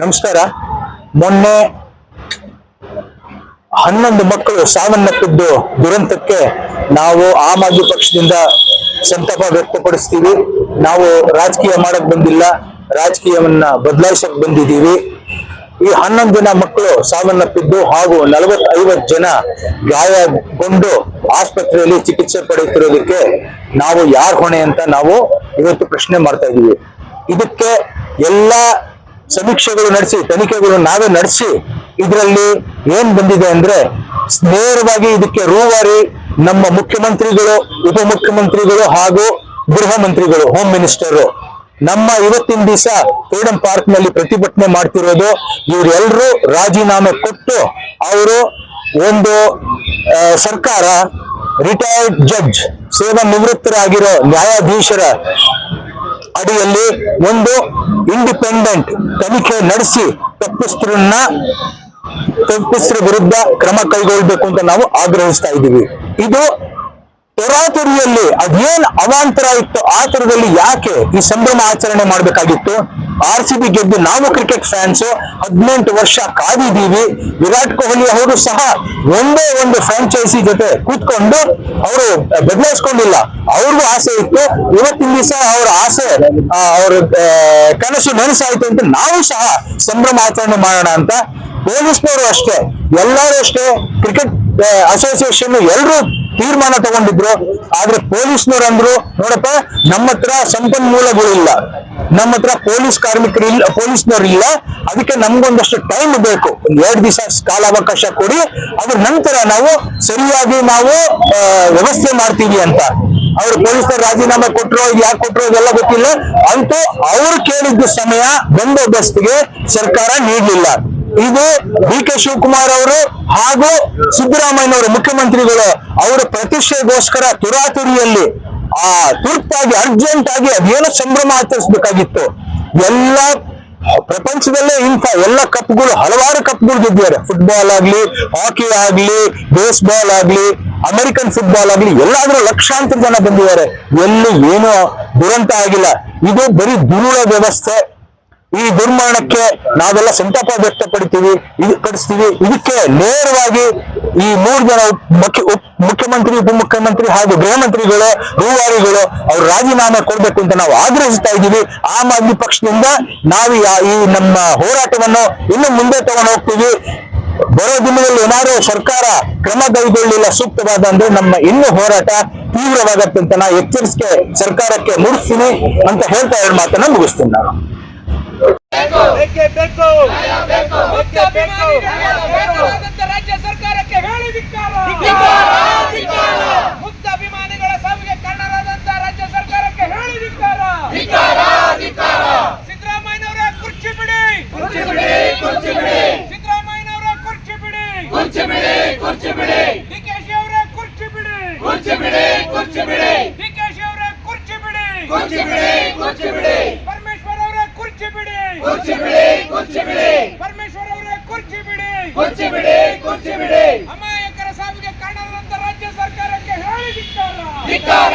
ನಮಸ್ಕಾರ. ಮೊನ್ನೆ ಹನ್ನೊಂದು ಮಕ್ಕಳು ಸಾವನ್ನಪ್ಪಿದ್ದು ದುರಂತಕ್ಕೆ ನಾವು ಆಮ್ ಆದ್ಮಿ ಪಕ್ಷದಿಂದ ಸಂತಾಪ ವ್ಯಕ್ತಪಡಿಸ್ತೀವಿ. ನಾವು ರಾಜಕೀಯ ಮಾಡಕ್ ಬಂದಿಲ್ಲ, ರಾಜಕೀಯವನ್ನ ಬದಲಾಯಿಸಕ್ ಬಂದಿದ್ದೀವಿ. ಈ ಹನ್ನೊಂದು ಜನ ಮಕ್ಕಳು ಸಾವನ್ನಪ್ಪಿದ್ದು ಹಾಗೂ ನಲವತ್ ಜನ ಗಾಯಗೊಂಡು ಆಸ್ಪತ್ರೆಯಲ್ಲಿ ಚಿಕಿತ್ಸೆ ಪಡೆಯುತ್ತಿರೋದಕ್ಕೆ ನಾವು ಯಾರ್ ಹೊಣೆ ಅಂತ ನಾವು ಇವತ್ತು ಪ್ರಶ್ನೆ ಮಾಡ್ತಾ ಇದೀವಿ ಇದಕ್ಕೆ ಎಲ್ಲಾ ಸಮೀಕ್ಷೆಗಳು ನಡೆಸಿ, ತನಿಖೆಗಳು ನಾವೇ ನಡೆಸಿ, ಇದರಲ್ಲಿ ಏನ್ ಬಂದಿದೆ ಅಂದ್ರೆ ನೇರವಾಗಿ ಇದಕ್ಕೆ ರೂವಾರಿ ನಮ್ಮ ಮುಖ್ಯಮಂತ್ರಿಗಳು, ಉಪಮುಖ್ಯಮಂತ್ರಿಗಳು ಹಾಗೂ ಗೃಹ ಮಂತ್ರಿಗಳು ಹೋಮ್ ಮಿನಿಸ್ಟರು ನಮ್ಮ ಇವತ್ತಿನ ದಿವಸ ಫ್ರೀಡಂ ಪಾರ್ಕ್ನಲ್ಲಿ ಪ್ರತಿಭಟನೆ ಮಾಡ್ತಿರೋದು ಇವರೆಲ್ಲರೂ ರಾಜೀನಾಮೆ ಕೊಟ್ಟು ಅವರು ಒಂದು ಸರ್ಕಾರ ರಿಟೈರ್ಡ್ ಜಡ್ಜ್ ಸೇವಾ ನಿವೃತ್ತರಾಗಿರೋ ನ್ಯಾಯಾಧೀಶರ ಅಡಿಯಲ್ಲಿ ಒಂದು ಇಂಡಿಪೆಂಡೆಂಟ್ ತನಿಖೆ ನಡೆಸಿ ತಪ್ಪಿಸ್ತರನ್ನ ತಪ್ಪಿಸ್ತರ ವಿರುದ್ಧ ಕ್ರಮ ಕೈಗೊಳ್ಬೇಕು ಅಂತ ನಾವು ಆಗ್ರಹಿಸ್ತಾ ಇದ್ದೀವಿ. ಇದು ತರಾತುರಿಯಲ್ಲಿ ಅದೇನ್ ಅವಾಂತರ ಇತ್ತು, ಆ ತರದಲ್ಲಿ ಯಾಕೆ ಈ ಸಂಭ್ರಮ ಆಚರಣೆ ಮಾಡ್ಬೇಕಾಗಿತ್ತು? ಆರ್ ಸಿ ಬಿ ಗೆದ್ದು ನಾವು ಕ್ರಿಕೆಟ್ ಫ್ಯಾನ್ಸ್ ಹದಿನೆಂಟು ವರ್ಷ ಕಾದಿದ್ದೀವಿ ವಿರಾಟ್ ಕೊಹ್ಲಿ ಅವರು ಸಹ ಒಂದೇ ಒಂದು ಫ್ರಾಂಚೈಸಿ ಜೊತೆ ಕೂತ್ಕೊಂಡು ಅವರು ಬದಲಾಯಿಸ್ಕೊಂಡಿಲ್ಲ ಅವ್ರಿಗೂ ಆಸೆ ಇತ್ತು. ಇವತ್ತಿನ ದಿವಸ ಅವರ ಆಸೆ ಅವರ ಕನಸು ನೆನಸಾಯ್ತು ಅಂತ ನಾವು ಸಹ ಸಂಭ್ರಮ ಆಚರಣೆ ಮಾಡೋಣ ಅಂತ ಪೊಲೀಸ್ನವರು ಅಷ್ಟೇ. ಎಲ್ಲರೂ ಅಷ್ಟೇ. ಕ್ರಿಕೆಟ್ ಅಸೋಸಿಯೇಷನ್ ಎಲ್ಲರೂ ತೀರ್ಮಾನ ತಗೊಂಡಿದ್ರು, ಆದ್ರೆ ಪೊಲೀಸ್ನವ್ರು ಅಂದ್ರು ನೋಡಪ್ಪ, ನಮ್ಮ ಹತ್ರ ಸಂಪನ್ಮೂಲಗಳಿಲ್ಲ ನಮ್ಮ ಹತ್ರ ಪೊಲೀಸ್ ಕಾರ್ಮಿಕರು ಇಲ್ಲ, ಪೊಲೀಸ್ನವ್ರು ಇಲ್ಲ. ಅದಕ್ಕೆ ನಮ್ಗೊಂದಷ್ಟು ಟೈಮ್ ಬೇಕು. ಎರಡ್ ದಿವಸ ಕಾಲಾವಕಾಶ ಕೊಡಿ. ಅದ್ರ ನಂತರ ನಾವು ಸರಿಯಾಗಿ ನಾವು ವ್ಯವಸ್ಥೆ ಮಾಡ್ತೀವಿ ಅಂತ. ಅವ್ರು ಪೊಲೀಸರು ರಾಜೀನಾಮೆ ಕೊಟ್ಟರು ಯಾಕೆ ಕೊಟ್ಟರು ಇದೆಲ್ಲ ಗೊತ್ತಿಲ್ಲ. ಅಂತೂ ಅವ್ರು ಕೇಳಿದ್ದ ಸಮಯ, ಬಂದೋಬಸ್ತ್ಗೆ ಸರ್ಕಾರ ನೀಡಲಿಲ್ಲ. ಇದು ಡಿ ಕೆ ಶಿವಕುಮಾರ್ ಅವರು ಹಾಗೂ ಸಿದ್ದರಾಮಯ್ಯ ಅವರು ಮುಖ್ಯಮಂತ್ರಿಗಳು ಅವರ ಪ್ರತಿಷ್ಠೆಗೋಸ್ಕರ ತುರಾತುರಿಯಲ್ಲಿ, ಆ, ತುರ್ತಾಗಿ ಅರ್ಜೆಂಟ್ ಆಗಿ ಅದೇನು ಸಂಭ್ರಮ ಆಚರಿಸಬೇಕಾಗಿತ್ತು. ಎಲ್ಲ ಪ್ರಪಂಚದಲ್ಲೇ ಇಂಥ ಎಲ್ಲ ಕಪ್ಗಳು, ಹಲವಾರು ಕಪ್ಗಳು ಗೆದ್ದಿದ್ದಾರೆ. ಫುಟ್ಬಾಲ್ ಆಗ್ಲಿ ಹಾಕಿ ಆಗ್ಲಿ ಬೇಸ್ಬಾಲ್ ಆಗ್ಲಿ ಅಮೆರಿಕನ್ ಫುಟ್ಬಾಲ್ ಆಗ್ಲಿ, ಎಲ್ಲಾದ್ರೂ ಲಕ್ಷಾಂತರ ಜನ ಬಂದಿದ್ದಾರೆ. ಎಲ್ಲೂ ಏನೂ ದುರಂತ ಆಗಿಲ್ಲ. ಇದು ಬರೀ ದುರುಳ ವ್ಯವಸ್ಥೆ. ಈ ದುರ್ಮರಣಕ್ಕೆ ನಾವೆಲ್ಲ ಸಂತಾಪ ವ್ಯಕ್ತಪಡ್ತೀವಿ ಇದು ಪಡಿಸ್ತೀವಿ. ಇದಕ್ಕೆ ನೇರವಾಗಿ ಈ ಮೂರು ಜನ ಮುಖ್ಯ ಮುಖ್ಯಮಂತ್ರಿ, ಉಪಮುಖ್ಯಮಂತ್ರಿ ಹಾಗೂ ಗೃಹ ಮಂತ್ರಿಗಳು ರೂವಾರಿಗಳು ಅವ್ರು ರಾಜೀನಾಮೆ ಕೊಡ್ಬೇಕು ಅಂತ ನಾವು ಆಗ್ರಹಿಸ್ತಾ ಇದ್ದೀವಿ. ಆಮ್ ಆದ್ಮಿ ಪಕ್ಷದಿಂದ ನಾವು ಈ ನಮ್ಮ ಹೋರಾಟವನ್ನು ಇನ್ನು ಮುಂದೆ ತಗೊಂಡು ಹೋಗ್ತೀವಿ. ಬರೋ ದಿನದಲ್ಲಿ ಏನಾದ್ರು ಸರ್ಕಾರ ಕ್ರಮ ಕೈಗೊಳ್ಳಿಲ್ಲ ಸೂಕ್ತವಾದ ಅಂದ್ರೆ ನಮ್ಮ ಇನ್ನು ಹೋರಾಟ ತೀವ್ರವಾಗತ್ತೆ ಅಂತ ನಾ ಎಚ್ಚರಿಕೆ ಸರ್ಕಾರಕ್ಕೆ ಮೂಡಿಸ್ತೀನಿ ಅಂತ ಹೇಳ್ತಾ ಎರಡು ಮಾತನ್ನ ಮುಗಿಸ್ತೀನಿ ನಾನು. ಬೇಕೇ. ಬೇಕು ಬೇಕೇ. ಬೇಕು. ಮುಕ್ತ ರಾಜ್ಯ ಸರ್ಕಾರಕ್ಕೆ ಹೇಳಿ ಧಿಕ್ಕಾರ. ಮುಕ್ತ ಅಭಿಮಾನಿಗಳ ಸಾವಿಗೆ ಕಾರಣರಾದಂತ ರಾಜ್ಯ ಸರ್ಕಾರಕ್ಕೆ ಹೇಳಿ ಧಿಕ್ಕಾರ. ಸಿದ್ದರಾಮಯ್ಯನವರ ಕುರ್ಚಿ ಬಿಡಿ. ಸಿದ್ದರಾಮಯ್ಯನವರ ಕುರ್ಚಿ ಬಿಡಿ. ಕುರ್ಚಿ ಬಿಡಿ ಕುರ್ಚಿ ಬಿಡಿ. ಡಿಕೆಶಿ ಅವರ ಕುರ್ಚಿ ಬಿಡಿ ಡಿಕೆಶಿ ಅವರ ಕುರ್ಚಿ ಬಿಡಿ. ಕುರ್ಚಿ ಬಿಡಿ ಕುರ್ಚಿ ಬಿಡಿ. ಪರಮೇಶ್ವರ್ ಅವರ ಕುರ್ಚಿ ಬಿಡಿ ಅಮಾಯಕರ ಸಾವಿಗೆ ಕಾರಣವಾದಂತ ರಾಜ್ಯ ಸರ್ಕಾರಕ್ಕೆ ಹೇಳಿ ಧಿಕ್ಕಾರ ಅಮಾಯಕರ ಸಾವಿಗೆ ಕಾರಣದಂತ ರಾಜ್ಯ ಸರ್ಕಾರಕ್ಕೆ ಹೇಳಿ ಧಿಕ್ಕಾರ